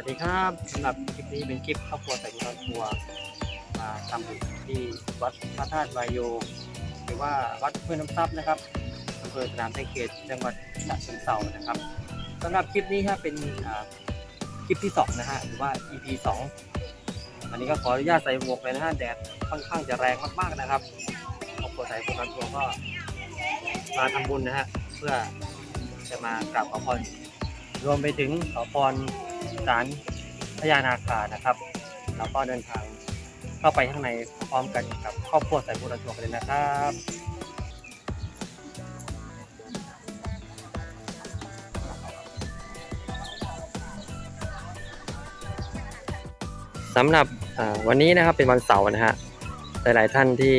วัสดีครับสำหรับคลิปนี้เป็นคลิปครอบครัวใส่กุญทัวร์มาทำบุญที่วัดพระธาตุวายโย หรือว่าวัดห้วยน้ำซับนะครับอำเภอสนามไทเขตจังหวัดฉะเชิงเทรานะครับสำหรับคลิปนี้ครับเป็นคลิปที่สองนะฮะหรือว่า EP สองอันนี้ก็ขออนุญาตใส่หมวกเลยนะฮะแดดค่อนข้างจะแรงมากๆนะครับครอบครัวใส่กุญทัวร์ก็มาทำบุญนะฮะเพื่อจะมากราบขอพรรวมไปถึงขอพร ศาลพญานาคานะครับ แล้วก็เดินทางเข้าไปข้างในพร้อมกันกับครอบครัวสายบุญทัวร์กันเลยนะครับสำหรับวันนี้นะครับเป็นวันเสาร์นะฮะหลาย ๆ ท่านที่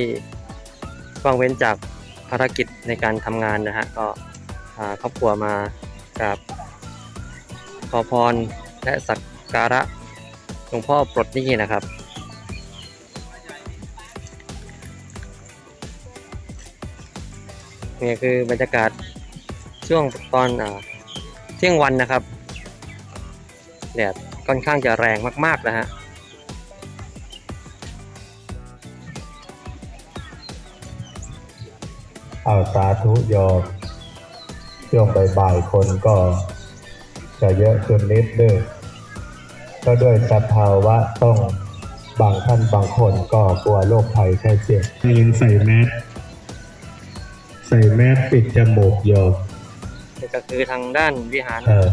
ว่างเว้นจากภารกิจในการทำงานนะฮะก็ครอบครัวมากับขอพร และสักการะหลวงพ่อปลดหนี้นะครับ นี่คือบรรยากาศช่วงตอนเที่ยงวันนะครับแดดค่อนข้างจะแรงมาก ๆ นะฮะเอาสาธุโยมช่วงบ่ายๆคนก็ จะเยอะขึ้นนิดนึงก็ด้วยสภาวะต้องบางท่านบางคนก็กลัวโรคภัยไข้เจ็บยังใส่แมสใส่แมสปิดจมูกโยมนี่ก็คือทางด้านวิหารเออ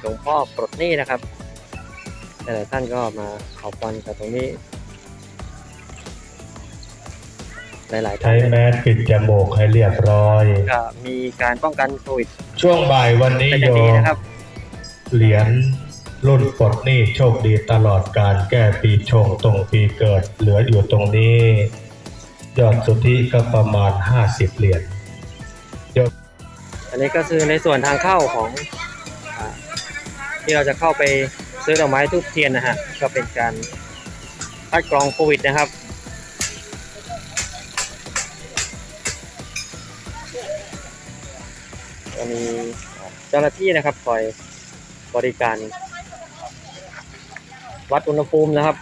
หลวงพ่อปลดหนี้นะครับหลายๆท่านก็มาขอพรกับตรงนี้ หลายๆท่าใช้นแมสปิดจมูกให้เรียบร้อย ก็มีการป้องกันโควิดช่วงบ่ายวันนี้เป็นอโยย่างดีมนะครับ เหรียญรุ่นปลดหนี้โชคดีตลอดการแก้ปีชงตรงปีเกิด เหลืออยู่ตรงนี้ ยอดสุทธิก็ประมาณ 50 เหรียญอันนี้ก็คือในส่วนทางเข้าของอที่เราจะเข้าไปซื้อดอกไม้ทูบเทียนนะฮะก็เป็นการคัดกรองโควิดนะครับก็มีเจ้าหน้าที่นะครับคอย บริการ วัดอุณหภูมินะครับ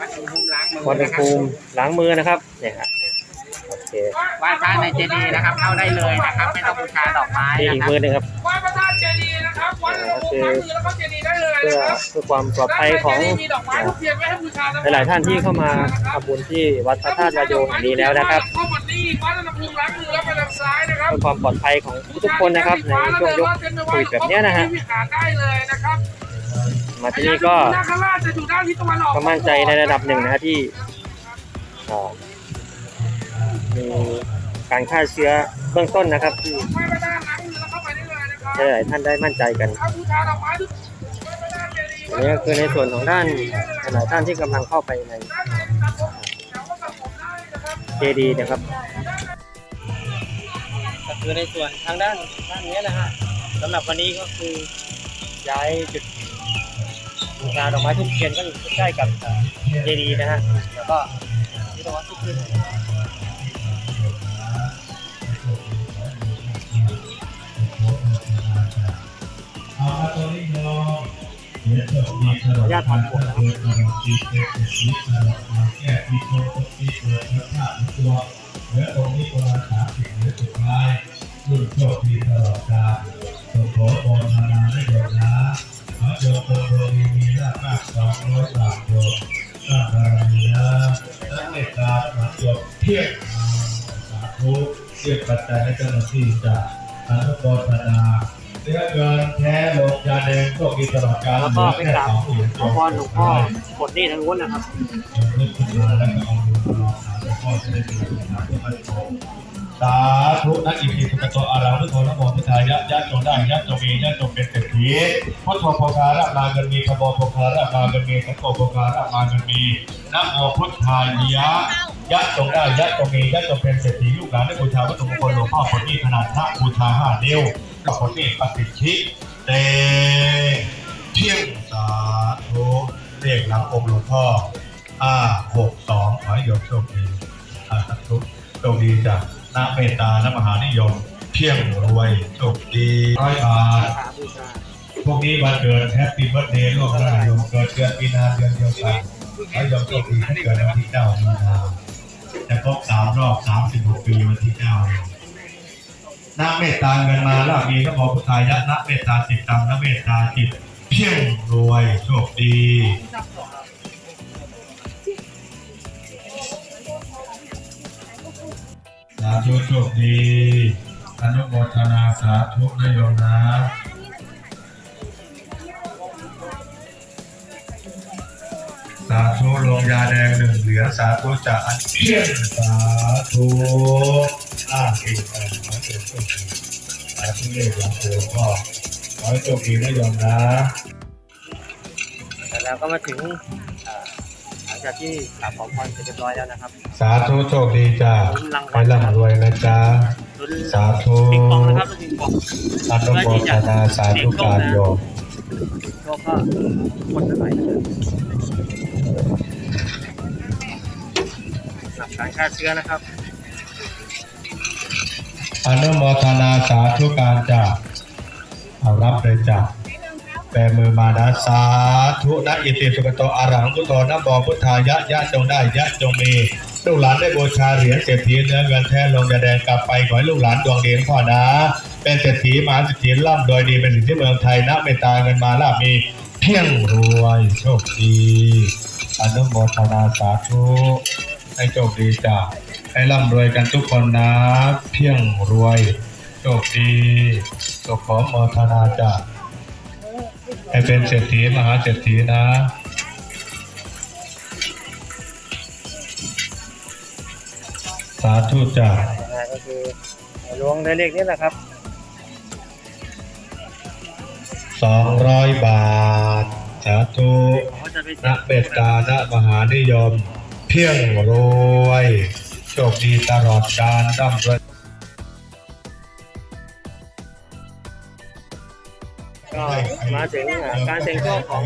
วัดอุณหภูมิล้างมือวัดอุณหนะครับภูมิล้างมือนะครับเนี่ยฮะโอเคไหว้พระในเจดีย์นะครับ เข้าได้เลยนะครับ ไม่ต้องบูชาดอกไม้นี่นะอีกครับมือหนึ่งครับไหว้พระธาตุเจดีย์นะครับไหว้พระพุทธล้างมือแล้วก็เจดีย์ได้เลยเพื่อนะครับเพื่อความปลอดภัยของด้านในเจดีย์มีดอกไม้ทุกเทียนไว้ให้บูชาะครับหลายๆท่านที่เข้ามาทำบุญที่วัดพระธาตุวายโยแห่งนี้แล้วนะครับ เข้าวัด นี้วัดอุณหภูมิล้างมือแล้วไปทางซ้ายนะครับเพื่อความปลอดภัยของทุกๆคนนะครับในช่วงยุคโควิดแบบเนี้ยนะฮะที่วิหารได้เลยนะครับมาที่นี่ก็นาคราชจะอยู่ด้านทิศตะวันออกก็มั่นใจในระดับหนึ่งนะฮะที่อ่ามีการฆ่าเชื้อเบื้องต้นนะครับที่ไหว้พระธาตุล้างมือแล้วเข้าไปได้เลยนะครับหลายๆท่านได้มั่นใจกันครับบูชาดอกไม้ทุกไหว้พระธาตุเจดีย์อันนี้ก็คือในส่วนของด้านหลายๆท่านที่กำลังเข้าไปใน เจดีย์นะครับ ก็คือในส่วนทางด้านด้านนี้นะฮะสำหรับวันนี้ก็คือย้ายจุดบูชาดอกไม้ทุกเทียนก็อยู่ใกล้กับเจดีย์นะฮะแล้วก็ที่ตรงวัดทุกทีขออนุ ญาตถอดหมวกนะครับรุ่นโชคดีตลอดกาลสมโภชนาได้โยมนะขอโยมโปรโยมีมีลามากสองร้อยบาทโยมสร้างบารมีนะและเมตตาหมาโยมเพียงสาธุเรียกปัจจัยให้เจ้าหน้าที่จากอนุโมทนา เนื้อเกินแท้ลงยาแดงโชคดีตลอดกาลแล้วก็ไปกราบขอพรหลวงพ่อปลดหนี้ทางนู้นนะครับสาธุนะอิทิสุกโตอารานุโทนะโมพุทธายะยะจงได้ยะจงมียะจงเป็นเศรษฐีพุทโธโภคาระมาเงินมีพโมโภคาระมาเงินมีสังโฆโภคาระมาเงินมีนะโมพุทธายะยะจงได้ยะจงมียะจงเป็นเศรษฐีลูกหลานได้บูชาวัตถุมงคลหลวงพ่อคนนี้ขนาดพระบูชาห้านิ้ว กับคนนี้ปฏิชิเตเพียงสาธุเรียกหลังองค์หลวงพ่อห้าหกสองขอให้โยมโชคดีสาธุโชคดีจากนาเมตตานะมหานิยมเพียงรวยโชคดีร้อยบาทพพวกนี้วันเกิดแฮปปี้เบิร์ดเดย์ล่วงหน้าโยมเกิดเดือนมีนาเดือนเดียวกันขอให้โยมโชคดีให้เกิดในวันที่เก้ามีนาจะครบสามรอบสามสิบหกปีวันที่เก้า นักเมตตาเงินมาลาภมีนโมพุทธายะนักเมตตาจิตตังนักเมตตาจิตเพียงรวยโชคดีสาธุโชคดีอนุโมทนาสาธุนโยมนะสาธุลงยาแดงหนึ่งเหรียญสาธุจากอันเพียนสาธุ อ้าเก่งไปขอให้โชคดีสาธุเลขหลวงปู่ก็ขอให้โชคดีนะโยมนะแต่แล้วก็มาถึงอ่าหลังจากที่กราบขอพรเสร็จเรียบร้อยแล้วนะครับ สาธุโชคดีจ้าให้ร่ำรวยนะจ๊ะลุ้นสาธุปิงปองนะครับลูกปิงปองอนุโมทนาสาธุการโยมก็ก็คนละไปนะครับสำหรับการฆ่าเชื้อนะครับ อนุโมทนาสาธุการจ้าเอารับเลยจ้าแปมือมานะสาธุนะอิติสุกโตอารังพุทโธนะบอพุทธายะยะจงได้ยะจงมีลูกหลานได้บูชาเหรียญเศรษฐีเนื้อเงินแท้ลงยาแดงกลับไปขอให้ลูกหลานดวงเดีนพ่อนะ เป็นเศรษฐีมหาเศรษฐีร่ำโดยดีเป็นสิ่งที่เมืองไทยนะเมตตาเงินมาลาภมีเพียงรวยโชคดีอนุโมทนาสาธุให้โชคดีจ้า ให้ร่ำรวยกันทุกคนนะเพียงรวยโชคดีก็ขอโมทนาจ้าให้เป็นเศรษฐีมหาเศรษฐีนะสาธุจ้านะก็คือล้วงได้เลขนี้แหละครับสองร้อยบาท สาธุเขาจะไปนะเมตตานะมหานิยม เพียงรวยโชคดีตลอดกาลร่ำรวยก็มาถึงอ่าการเซ็งโชคของ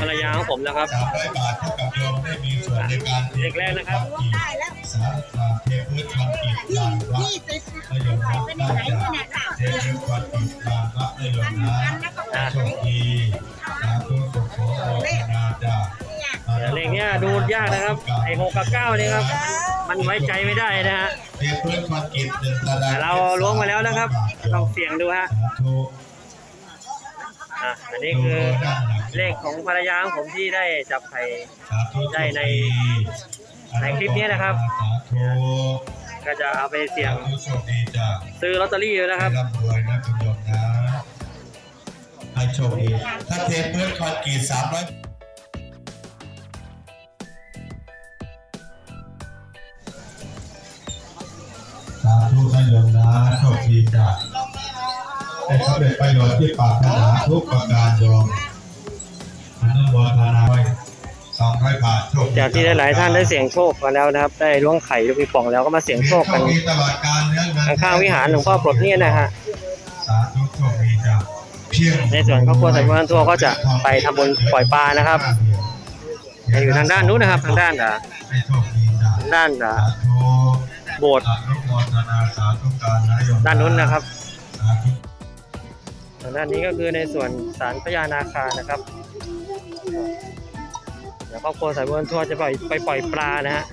ภรรยาของผมแล้วครับสามร้อยบาทเท่ากับโยมได้มีส่วนในการเลขแรกนะครับสาธาเทพื้นคอนกรีตลานวัดนโยมรับได้จากเทพื้นคอนกรีตลานวัดนโยมนะโชคดีสาธุสุขโขโมทนาจ้า เลขเนี้ยดูยากนะครับไอ้หกกับเก้านี่ครับ มันไว้ใจไม่ได้นะฮะเรารางแต่เราล้วงมาแล้วนะครับลองเสี่ยงดูฮะอะอันนี้คือเลขของภรรยาของผมที่ได้จับไข่ได้ในในคลิปนี้นะครับ ก็จะเอาไปเสี่ยงซื้อลอตเตอรี่เลยนะครับให้โชคดีถ้าเทพื้นคอนกรีตสามร้อย ธุนะโยมนะโชคดีจ้าให้สำเร็จประโยชน์ที่ปรารถนาทุกประการโยมอนุโมทนาไว้สองร้อยบาทโชคจากที่หลายๆท่านได้เสียงโชคกันแล้วนะครับ ได้ล้วงไข่ลูกปิงปองแล้วก็มาเสียงโชคกันมีตลอดกางข้างวิหารหลวงพ่อปลดหนี้นะฮะในส่วนครอบครัวสายบุญทัวก็จะไปทำบุญปล่อยปลานะครับอยู่ทางด้านนู้นนะครับ ทางด้านอะด้าทางด้านอะสา โบสถ์อนุโมทนาสาธุการนะโยมด้านนู้นนะครับสาธุทางด้านนี้ก็คือในส่วนศาลพญานาคานะครับ เดี๋ยวครอบครัวสายบุญทัวร์จะปล่อยไปปล่อยปลานะฮะ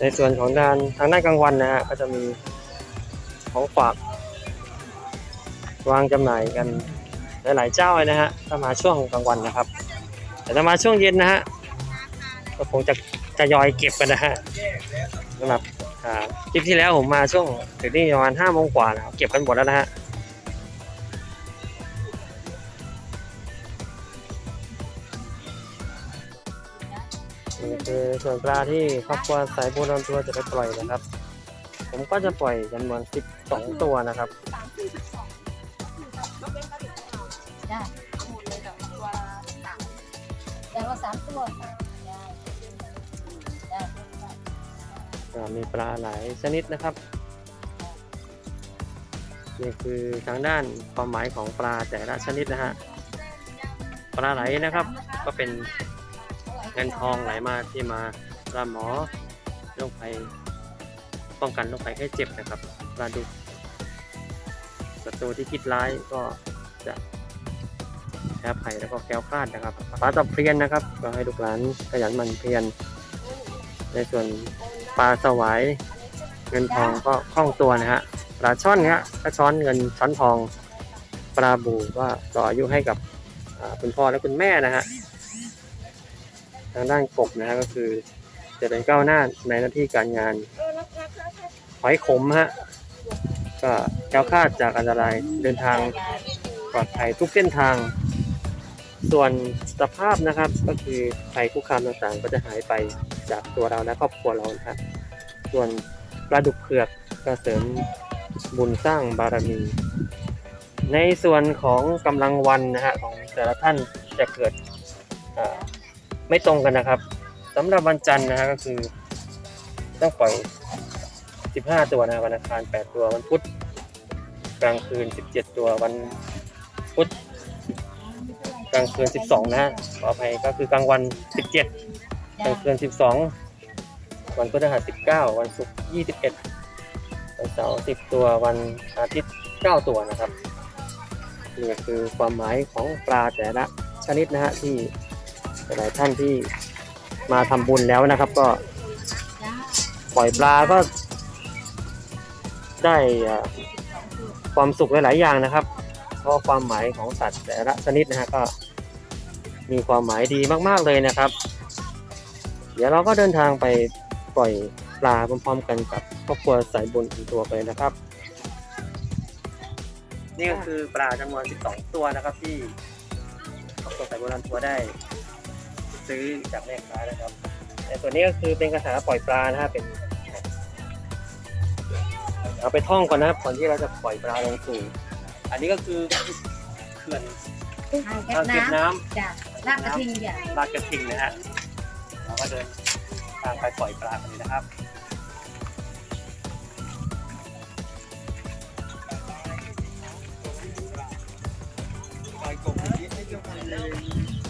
ในส่วนของด้านทางด้านกลางวันนะฮะก็จะมีของฝากวางจำหน่ายกันหลายๆเจ้าเลยนะฮะถ้ามาช่วงกลางวันนะครับ แต่ถ้ามาช่วงเย็นนะฮะก็คงจะจะยอยเก็บกันนะฮะสำหรับอ่าคลิปที่แล้วผมมาช่วงถึงนี่ประมาณห้าโมงกว่านะครับเก็บกันหมดแล้วนะฮะนี่คือส่วนปลาที่ครอบครัวสายบุญรอนตัวจะไปปล่อยนะครับ ผมก็จะปล่อยจำนวน 12 ตัวนะครับ แต่ว่าสามตัวได้ได้ก็มีปลาหลายชนิดนะครับ นี่คือทางด้านความหมายของปลาแต่ละชนิดนะฮะ ปลาไหลนะครับ ก็เป็นเงินทองไหลมาที่มาปลาหมอลงไปป้องกันโรคภัยไข้เจ็บนะครับ ปลาดุกศัตรูที่คิดร้ายก็จะ แพ้ภัยแล้วก็แก้วคลาดนะครับปลาตะเพียนนะครับ ก็ให้ลูกหลานขยันมันเพียรในส่วนปลาสวายเงินทองก็คล่องตัวนะฮะปลาช่อนเนี้ยก็ช้อนเงินช้อนทองปลาบูก็ต่ออายุให้กับคุณพ่อและคุณแม่นะฮะทางด้านกบนะฮะก็คือจะเป็นก้าวหน้าในหน้าที่การงานหอยขมฮะก็แคล้วคาดจากอันตรายเดินทางปลอดภัยทุกเส้นทาง ส่วนสภาพนะครับก็คือภัยคุกคามต่างๆ ก็จะหายไปจากตัวเราและครอบครัวเรานะครับส่วนปลาดุกเผือกก็เสริมบุญสร้างบารมี ในส่วนของกำลังวันนะฮะของแต่ละท่านจะเกิดไม่ตรงกันนะครับสำหรับวันจันทร์นะฮะก็คือต้องปล่อย 15 ตัวนะวันอังคาร 8 ตัววันพุธกลางคืน 17 ตัววัน ลางคืน 12 นะฮะขออภัยก็คือกลางวัน 17 กลางคืน 12 วันพฤหัส19 วันศุกร์ 21 วันเสาร์ 10 ตัว วันอาทิตย์ 9 ตัวนะครับ นี่คือความหมายของปลาแต่ละชนิดนะฮะที่หลายท่านที่มาทำบุญแล้วนะครับ ก็ปล่อยปลาก็ได้ความสุขหลาย ๆ อย่างนะครับ เพราะความหมายของสัตว์แต่ละชนิดนะฮะก็ มีความหมายดีมากๆเลยนะครับ เดี๋ยวเราก็เดินทางไปปล่อยปลาพร้อมๆกันกับครอบครัวสายบุญอีกตัวไปนะครับ นี่ก็คือปลาจำนวน 12 ตัวนะครับที่ครอบครัวสายบุญรันทัวร์ได้ ซื้อจากแม่ค้านะครับ แต่ส่วนนี้ก็คือเป็นกระถาปล่อยปลานะฮะเป็นเอาไปท่องก่อนนะครับก่อนที่เราจะปล่อยปลาลงสู่ อันนี้ก็คือเขื่อนอ่างเก็บอ่างเก็บน้น้ำ จ้ะ ลากกระทิงจ้ะำลากกระทิงนะฮะเราก็เดินทางไปปล่อยปลากันเลยนะครับปล่อยกบให้เยอะๆเลย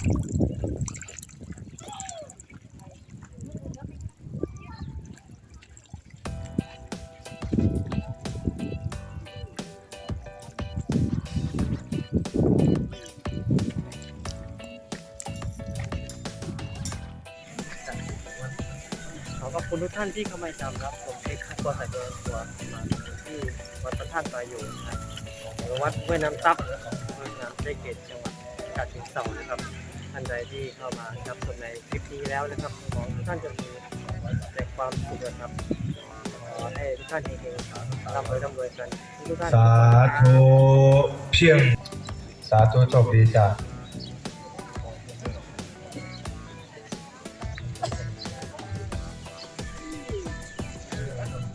ขอขอบคุณทุกท่านที่เข้ามาจำรับชมคลิปข้าวตัวใส่ตัวตัวมาที่วัดพระธาตุปลายอยู่นะครับวัดห้วยน้ำซับอำเภอน้ำได้เกตจังหวัดฉะเชิงเทรานะครับ ท่านใดที่เข้ามาครับชมในคลิปนี้แล้วนะครับขอให้ทุกท่านจะมีแต่ความสุขนะครับขอให้ทุกท่านเฮงๆร่ำรวยร่ำรวยกันทุกท่านสาธุเพียงสาธุโชคดีจ้ะ